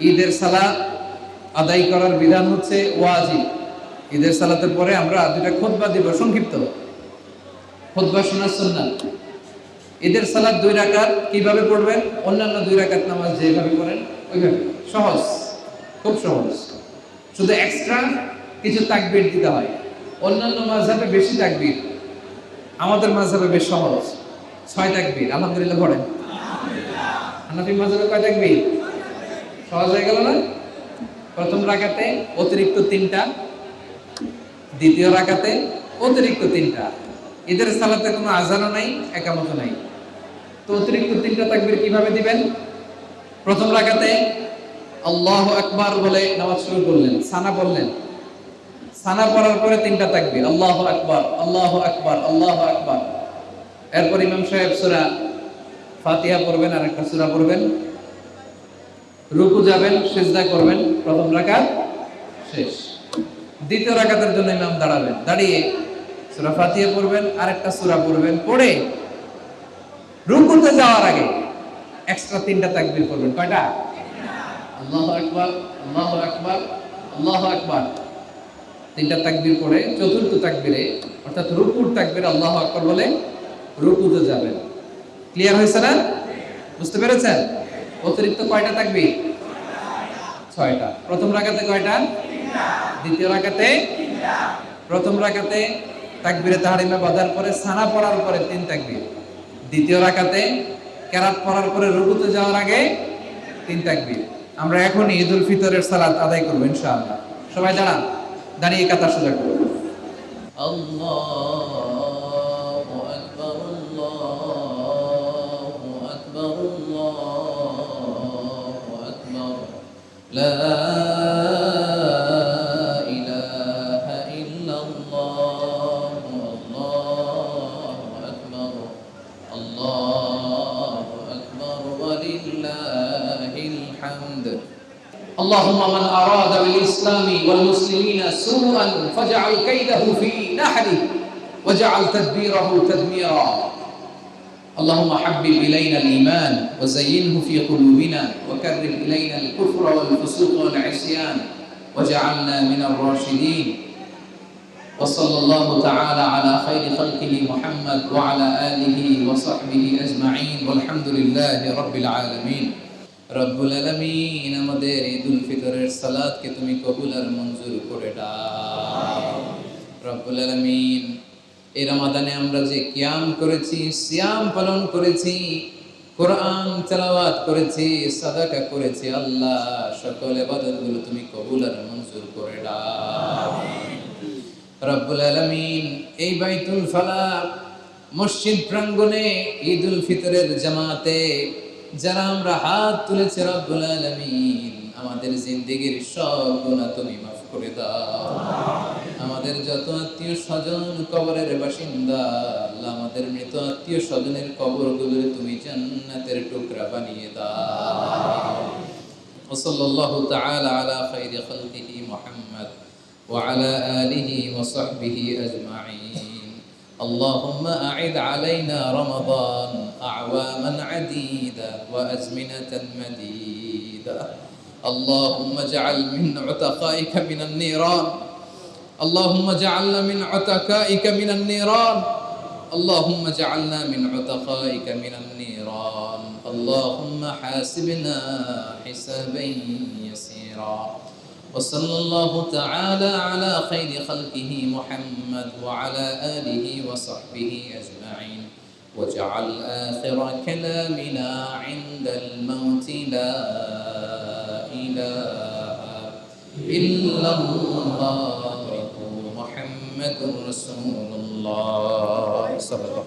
ঈদের সালাত আদায় করার বিধান হচ্ছে ওয়াজিব। ঈদের সালাতের পরে আমরা দুটা খুতবা দিব, সংক্ষিপ্ত। খুতবা শোনার সুন্নাত। ঈদের সালাত দুই রাকাত কীভাবে পড়বেন? অন্যান্য দুই রাকাত নামাজ যেভাবে পড়েন, ওইভাবে। সহজ। খুব সহজ। শুধু এক্সট্রা কিছু তাকবির দিতে হয়। অন্যান্য মাঝহাবে বেশি তাকবীর। আমাদের মাঝহাবে বেশ সহজ। ছয় তাকবীর। আলহামদুলিল্লাহ পড়েন। হানাফি মাঝহাবে কয় তাকবীর? সহজ হয়ে গেল না? প্রথম রাকাতে অতিরিক্ত তিনটা, দ্বিতীয় রাখাতে অতিরিক্ত তিনটা। ঈদের সালাতে কোনো আজানও নাই একামত নাই। তো অতিরিক্ত তিনটা তাকবীর কীভাবে দিবেন? প্রথম রাকাতে আল্লাহ আকবার বলে নামাজ শুরু করলেন, সানা বললেন সানা পড়ার পরে তিনটা তাকবীর, আল্লাহ আকবার আল্লাহ আকবার আল্লাহ আকবার। এরপর ইমাম সাহেব সুরা ফাতিহা পড়বেন আর একটা সূরা পড়বেন। রুকু যাবেন সিজদা করবেন, প্রথম রাকাত শেষ। দ্বিতীয় রাকাতের জন্য ইমাম দাঁড়াবেন দাঁড়িয়ে সূরা ফাতিহা পড়বেন, আরেকটা সূরা পড়বেন, পড়ে রুকুতে যাওয়ার আগে এক্সট্রা তিনটা তাকবীর করবেন কয়টা? আল্লাহু আকবার আল্লাহু আকবার আল্লাহু আকবার। তিনটা তাকবীর পড়ে, চতুর্থ তাকবীরে, অর্থাৎ রুকুর তাকবীর আল্লাহু আকবার বলে রুকুতে যাবেন। ক্লিয়ার হয়েছে না? বুঝতে পেরেছেন? অতিরিক্ত কয়টা থাকবে? ছয়টা। প্রথম রাখাতে কয়টা? দ্বিতীয় রাখাতে? প্রথম রাখাতে তাকবিরে তাহারিমে বাজার পরে সানা পড়ার পরে তিন তাকবি দ্বিতীয় রাখাতে ক্যারাত পড়ার পরে রুকুতে যাওয়ার আগে তিন তাকবি আমরা এখনই ঈদ উল ফিতরের সালাত আদায় করব, ইনশাআল্লাহ। সবাই দাঁড়ান, দাঁড়িয়ে কাতার সোজা করব। আল্লাহ। ولله الحمد. اللهم من أراد بالإسلام والمسلمين سوءا فاجعل كيده في نحره واجعل تدبيره تدميرا. اللهم حبب إلينا الإيمان وزينه في قلوبنا وكرر إلينا الكفر والفسوق والعصيان واجعلنا من الراشدين. وصلى الله تعالى على خير خلقه محمد وعلى آله وصحبه أجمعين والحمد لله رب العالمين রব্বুল আলামিন আমাদের ঈদুল ফিতরের সালাতকে তুমি কবুল আর মঞ্জুর করে দাও রব্বুল আলামিন এই রমাদানে আমরা যে কিয়াম করেছি সিয়াম পালন করেছি কোরআন তেলাওয়াত করেছি সাদাকা করেছি আল্লাহ সকল ইবাদতগুলো তুমি কবুল আর মঞ্জুর করে দাও রব্বুল আলামিন এই বাইতুল ফালাক মসজিদ প্রাঙ্গণে ঈদুল ফিতরের জামাতে যারা আমরা হাত তুলেছে রব্বুল আলামিন আমাদের জিন্দেগির সব গুনাহ তুমি মাফ করে দাও আমাদের যত আত্মীয় স্বজন কবরের বাসিন্দা আল্লাহ আমাদের মৃত আত্মীয় স্বজনের কবরগুলোরে তুমি জান্নাতের টুকরা বানিয়ে দাও وصلى الله تعالى على خير خلقه محمد وعلى آله وصحبه أجمعين. اللهم أعد علينا رمضان أعواما عديدة وأزمنة مديدة. اللهم اجعل من عتقائك من النيران. اللهم اجعلنا من عتقائك من النيران. اللهم اجعلنا من عتقائك من النيران. اللهم حاسبنا حسابا يسيرا. وصلى الله تعالى على خير خلقه محمد وعلى آله وصحبه أجمعين. واجعل آخر كلامنا عند الموت لا إله إلا الله. محمد رسول الله. صلى الله. عليه وسلم